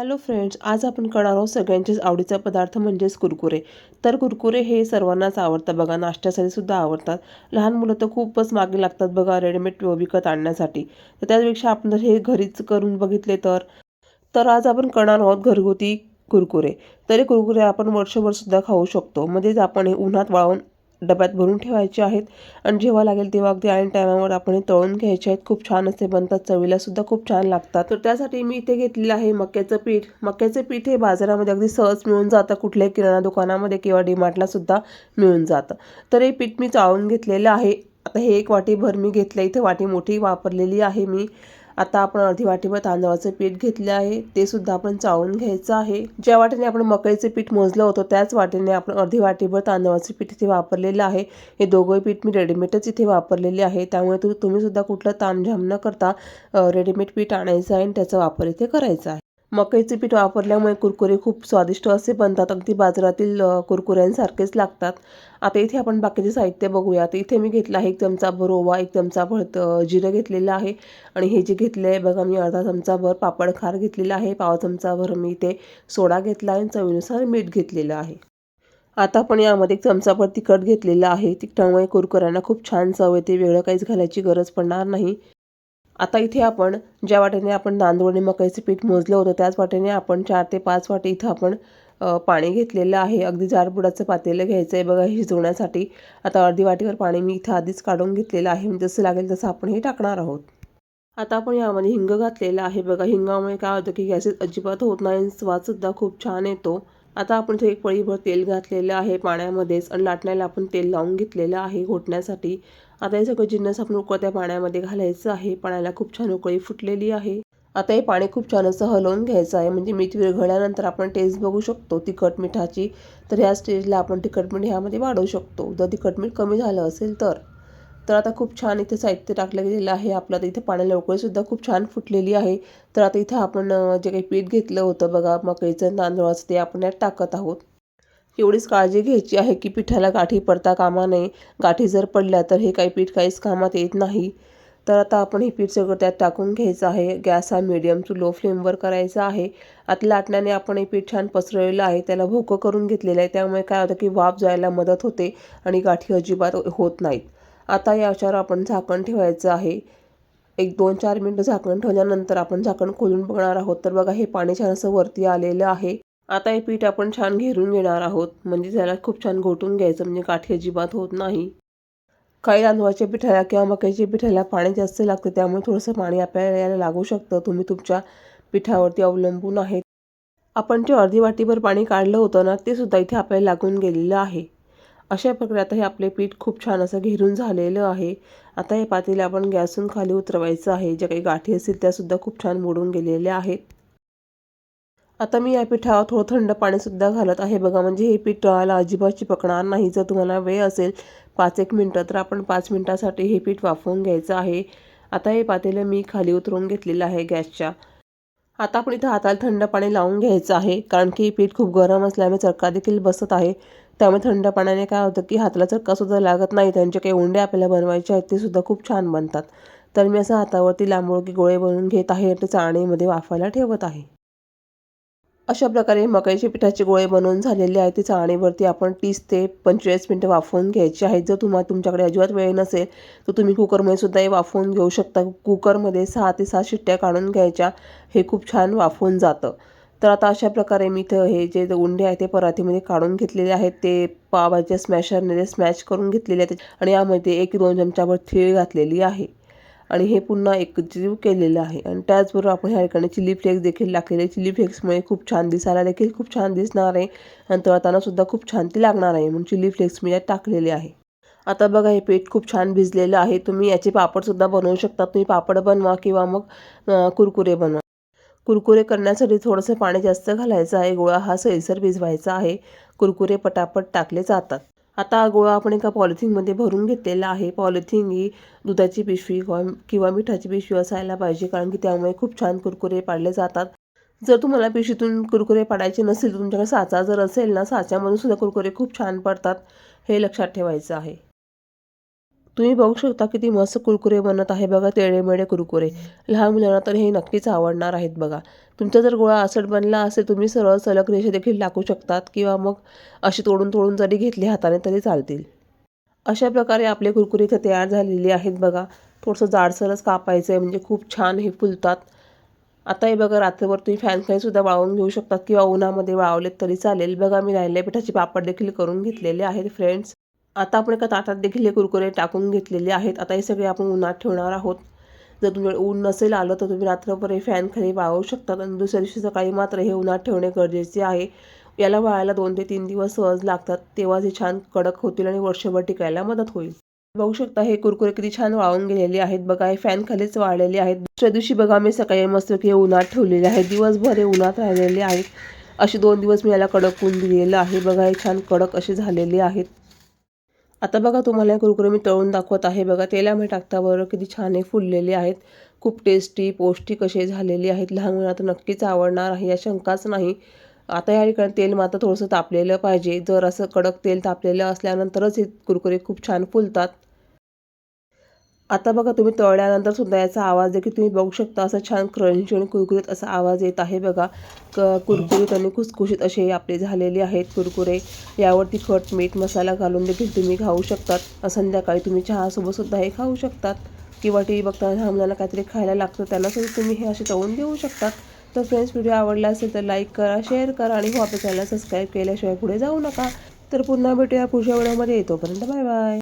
Hello friends आज आपण करणार आहोत सगळ्यांचेच आवडीचा पदार्थ म्हणजेच कुरकुरे. तर कुरकुरे हे सर्वांनाच आवडतात बघा नाश्त्यासाठी सुद्धा आवडतात. लहान मुलं तर खूपच मागे लागतात बघा रेडीमेड विकत आणण्यासाठी. तर त्यापेक्षा आपण जर हे घरीच करून बघितले तर तर आज आपण करणार आहोत घरगुती कुरकुरे. तरी कुरकुरे आपण वर्षभर सुद्धा खाऊ शकतो. म्हणजेच आपण हे उन्हात वाळवून डब्यात भरून ठेवायचे आहेत. आणि जेव्हा लागेल तेव्हा अगदी ऐन टायमावर आपण हे तळून घ्यायचे आहेत. खूप छान असे बनतात चवीला सुद्धा खूप छान लागतात. तर त्यासाठी मी इथे घेतलेलं आहे मक्याचं पीठ. मक्याचं पीठ हे बाजारामध्ये अगदी सहज मिळून जातं. कुठल्याही किराणा दुकानामध्ये किंवा डीमार्टला सुद्धा मिळून जातं. तर हे पीठ मी चाळून घेतलेलं आहे. आता हे एक वाटीभर मी घेतलं. इथे वाटी मोठी वापरलेली आहे मी. आता आपण अर्धी वाटीभर तांदळाचं पीठ घेतले आहे. ते सुद्धा आपण चाळून घ्यायचं आहे. ज्या वाटेने आपण मकईचं पीठ मोजलं होतं त्याच वाटेने आपण अर्धी वाटीभर तांदळाचं पीठ इथे वापरलेलं आहे. हे दोघंही पीठ मी रेडीमेडच इथे वापरलेले आहे. त्यामुळे तू तुम्हीसुद्धा कुठलं तामझाम न करता रेडीमेड पीठ आणायचं आहे आणि त्याचा वापर इथे करायचा आहे. मकईचे पीठ वापरल्यामुळे कुरकुरे खूप स्वादिष्ट असे बनतात अगदी बाजारातील कुरकुऱ्यांसारखेच लागतात. आता इथे आपण बाकीचे साहित्य बघूया. तर इथे मी घेतलं आहे एक चमचाभर ओवा एक चमचाभर जिरं घेतलेलं आहे. आणि हे जे घेतलं आहे बघा मी अर्धा चमचाभर पापड खार घेतलेला आहे. पाव चमचाभर मी इथे सोडा घेतला आहे आणि चवीनुसार मीठ घेतलेलं आहे. आता आपण यामध्ये एक चमचाभर तिखट घेतलेलं आहे. तिखटामुळे कुरकुऱ्यांना खूप छान चव येते. वेगळं काहीच घालायची गरज पडणार नाही. आता इथे आपण ज्या वाटेने आपण तांदूळ आणि मकईचं पीठ मोजलं होतं त्याच वाटेने आपण चार ते पाच वाटे इथं आपण पाणी घेतलेलं आहे. अगदी जारबुडाचं पातेलं घ्यायचं आहे. बघा शिजवण्यासाठी आता अर्धी वाटीवर पाणी मी इथं आधीच काढून घेतलेलं आहे. म्हणजे जसं लागेल तसं आपण हे टाकणार आहोत. आता आपण यामध्ये हिंग घातलेलं आहे. बघा हिंगामुळे काय होतं की गॅसेस अजिबात होत नाही स्वादसुद्धा खूप छान येतो. आता आपण इथे एक पळीभर तेल घातलेलं आहे पाण्यामध्येच आणि लाटण्याला आपण तेल लावून घेतलेलं आहे घोटण्यासाठी आता हे सगळं जिन्नस आपण उकळत्या पाण्यामध्ये घालायचं आहे. पाण्याला खूप छान उकळी फुटलेली आहे. आता हे पाणी खूप छान असं हलवून घ्यायचं आहे. म्हणजे मीठ विरघळल्यानंतर आपण टेस्ट बघू शकतो तिखट मिठाची. तर ह्या स्टेजला आपण तिखट मीठ ह्यामध्ये वाढवू शकतो. जर तिखट मीठ कमी झालं असेल तर. तर आता खूप छान इथे साहित्य टाकलं गेलेलं आहे. आपलं आता इथे पाण्याला उकळीसुद्धा खूप छान फुटलेली आहे. तर आता इथं आपण जे काही पीठ घेतलं होतं बघा मकईचं तांदळाचं ते आपण यात टाकत आहोत. एवढीच काळजी घ्यायची आहे की पिठाला गाठी पडता कामा नये. गाठी जर पडल्या तर हे काही पीठ काहीच कामात येत नाही. तर आता आपण हे पीठ सगळं त्यात टाकून घ्यायचं आहे. गॅस हा मिडियम टू लो फ्लेमवर करायचा आहे. आता लाटण्याने आपण हे पीठ छान पसरवलेलं आहे. त्याला भोकं करून घेतलेलं आहे. त्यामुळे काय होतं की वाफ जायला मदत होते आणि गाठी अजिबात होत नाहीत. आता याच्यावर आपण झाकण ठेवायचं आहे. एक दोन चार मिनटं झाकण ठेवल्यानंतर आपण झाकण खोलून बघणार आहोत. तर बघा हे पाणी छान असं वरती आलेलं आहे. आता हे पीठ आपण छान घेरून घेणार आहोत. म्हणजे त्याला खूप छान घोटून घ्यायचं म्हणजे गाठी अजिबात होत नाही. काही तांदळाच्या पिठाला किंवा मक्याच्या पिठाला पाणी जास्त लागतं त्यामुळे थोडंसं पाणी आपल्याला यायला लागू शकतं. तुम्ही तुमच्या पिठावरती अवलंबून आहेत आपण जे अर्धी वाटीभर पाणी काढलं होतं ना ते सुद्धा इथे आपल्याला लागून गेलेलं आहे. अशा प्रकारे आता हे आपले पीठ खूप छान असं घेरून झालेलं आहे. आता हे पातेले आपण गॅसून खाली उतरवायचं आहे. ज्या काही गाठी असतील त्यासुद्धा खूप छान मोडून गेलेल्या आहेत. आता मी या पिठावर थोडं थंड पाणीसुद्धा घालत आहे. बघा म्हणजे हे पीठ तळायला अजिबात चिपकणार नाही. जर तुम्हाला वेळ असेल पाच एक मिनटं तर आपण पाच मिनटासाठी हे पीठ वाफवून घ्यायचं आहे. आता हे पातेलं मी खाली उतरून घेतलेलं आहे गॅसच्या. आता आपण इथं हाताला थंड पाणी लावून घ्यायचं आहे. कारण की पीठ खूप गरम असल्यामुळे चरका देखील बसत आहे. त्यामुळे थंड पाण्याने काय होतं की हाताला चरकासुद्धा लागत नाही त्यांचे काही उंडे आपल्याला बनवायचे आहेत ते सुद्धा खूप छान बनतात. तर मी असं हातावरती लांबोळकी गोळे बनवून घेत आहे आणि चाळणीमध्ये वाफायला ठेवत आहे. अशा प्रकारे मकाईचे पिठाचे गोळे बनवून झालेले आहेत. ते चाळणीवरती आपण तीस ते पंचेचाळीस मिनटं वाफवून घ्यायचे आहेत. जर तुम्हाला तुमच्याकडे अजिबात वेळ नसेल तर तुम्ही कुकरमध्ये सुद्धा हे वाफवून घेऊ शकता. कुकरमध्ये सहा ते सात शिट्ट्या काढून घ्यायच्या. हे खूप छान वाफवून जातं. तर आता अशा प्रकारे मी इथं हे जे उंडे आहेत ते परातीमध्ये काढून घेतलेले आहेत. ते पावाच्या स्मॅशरने स्मॅश करून घेतलेले आहेत आणि यामध्ये एक दोन चमच्यावर थीळ घातलेली आहे. आणि हे पुन्हा एकजीव केलेलं आहे. आणि त्याचबरोबर आपण ह्या ठिकाणी चिली फ्लेक्स देखील टाकलेले चिली फ्लेक्समुळे खूप छान दिसायला देखील खूप छान दिसणार आहे. आणि तळताना सुद्धा खूप छान ती लागणार आहे म्हणून चिली फ्लेक्स मी यात टाकलेले आहे. आता बघा हे पीठ खूप छान भिजलेलं आहे. तुम्ही याचे पापडसुद्धा बनवू शकता. तुम्ही पापड बनवा किंवा मग कुरकुरे बनवा. कुरकुरे करण्यासाठी थोडंसं पाणी जास्त घालायचं आहे. गोळा हा सैलसर भिजवायचा आहे. कुरकुरे पटापट टाकले जातात. आता गोळा आपण एका पॉलिथिनमध्ये भरून घेतलेला आहे. पॉलिथिन ही दुधाची पिशवी किंवा मिठाची पिशवी असायला पाहिजे कारण की त्यामुळे खूप छान कुरकुरे पाडले जातात. जर तुम्हाला पिशवीतून कुरकुरे पाडायचे नसेल तुमच्याकडे साचा जर असेल ना साच्यामधून सुद्धा कुरकुरे खूप छान पडतात हे लक्षात ठेवायचं आहे. तुम्ही बघू शकता किती मस्त कुरकुरे बनत आहे बघा तेळेमेळे कुरकुरे. लहान मुलांना तर हे नक्कीच आवडणार आहेत बघा. तुमचा जर गोळा असट बनला असेल तुम्ही सरळ सलग रेषेदेखील टाकू शकतात किंवा मग अशी तोडून तोडून जरी घेतली हाताने तरी चालतील. अशा प्रकारे आपले कुरकुरे इथे तयार झालेले आहेत बघा. थोडंसं जाडसरच कापायचं आहे म्हणजे खूप छान हे फुलतात. आता हे बघा रात्रभर तुम्ही फॅनखाली सुद्धा वाळवून घेऊ शकतात किंवा उन्हामध्ये वाळवलेत तरी चालेल. बघा मी राहिल्या पिठाचे पापड देखील करून घेतलेले आहेत फ्रेंड्स आता आपण एका ताटात देखील हे कुरकुरे टाकून घेतलेले आहेत. आता हे सगळे आपण उन्हात ठेवणार आहोत. जर तुमच्याकडे ऊन नसेल आलं तर तुम्ही रात्रभर हे फॅन खाली वाळवू शकतात आणि दुसऱ्या दिवशी सकाळी मात्र हे उन्हात ठेवणे गरजेचे आहे. याला वाळायला दोन ते तीन दिवस सहज लागतात. तेव्हाच हे छान कडक होतील आणि वर्षभर टिकायला मदत होईल. बघू शकता हे कुरकुरे किती छान वाळून गेलेले आहेत. बघा हे फॅन खालीच वाळलेले आहेत. दुसऱ्या दिवशी बघा मी सकाळी मस्त की हे उन्हात ठेवलेले आहेत. दिवसभर हे उन्हात राहिलेले आहेत. असे दोन दिवस मी याला कडक ऊन दिलेलं आहे. बघा हे छान कडक असे झालेले आहेत. आता बघा तुम्हाला कुरकुरे मी तळून दाखवत आहे. बघा तेलामध्ये टाकता बरं किती छान हे फुललेले आहेत. खूप टेस्टी पौष्टिक असे झालेले आहेत. लहान मुलांना तर नक्कीच आवडणार आहे. या शंकाच नाही. आता या ठिकाणी तेल मात्र थोडंसं तापलेलं पाहिजे. जर असं कडक तेल तापलेलं असल्यानंतरच हे कुरकुरे खूप छान फुलतात. आता बघा तुम्ही तळल्यानंतर सुद्धा याचा आवाज देखील तुम्ही बघू शकता. असं छान क्रंची आणि कुरकुरीत असा आवाज येत आहे बघा. क कुरकुरीत आणि खुसखुशीत असे आपले झालेले आहेत कुरकुरे. यावरती खट मीठ मसाला घालून देखील तुम्ही खाऊ शकतात. संध्याकाळी तुम्ही चहासोबतसुद्धा हे खाऊ शकतात. किंवा टी व्ही बघताना लहान मुलांना काहीतरी खायला लागतं त्यांनासुद्धा तुम्ही हे असे तळून देऊ शकतात. तर फ्रेंड्स व्हिडिओ आवडला असेल तर लाईक करा शेअर करा आणि हो आपल्या चॅनल सबस्क्राईब केल्याशिवाय पुढे जाऊ नका. तर पुन्हा भेटूया पुढच्या व्हिडिओमध्ये. येतोपर्यंत बाय बाय.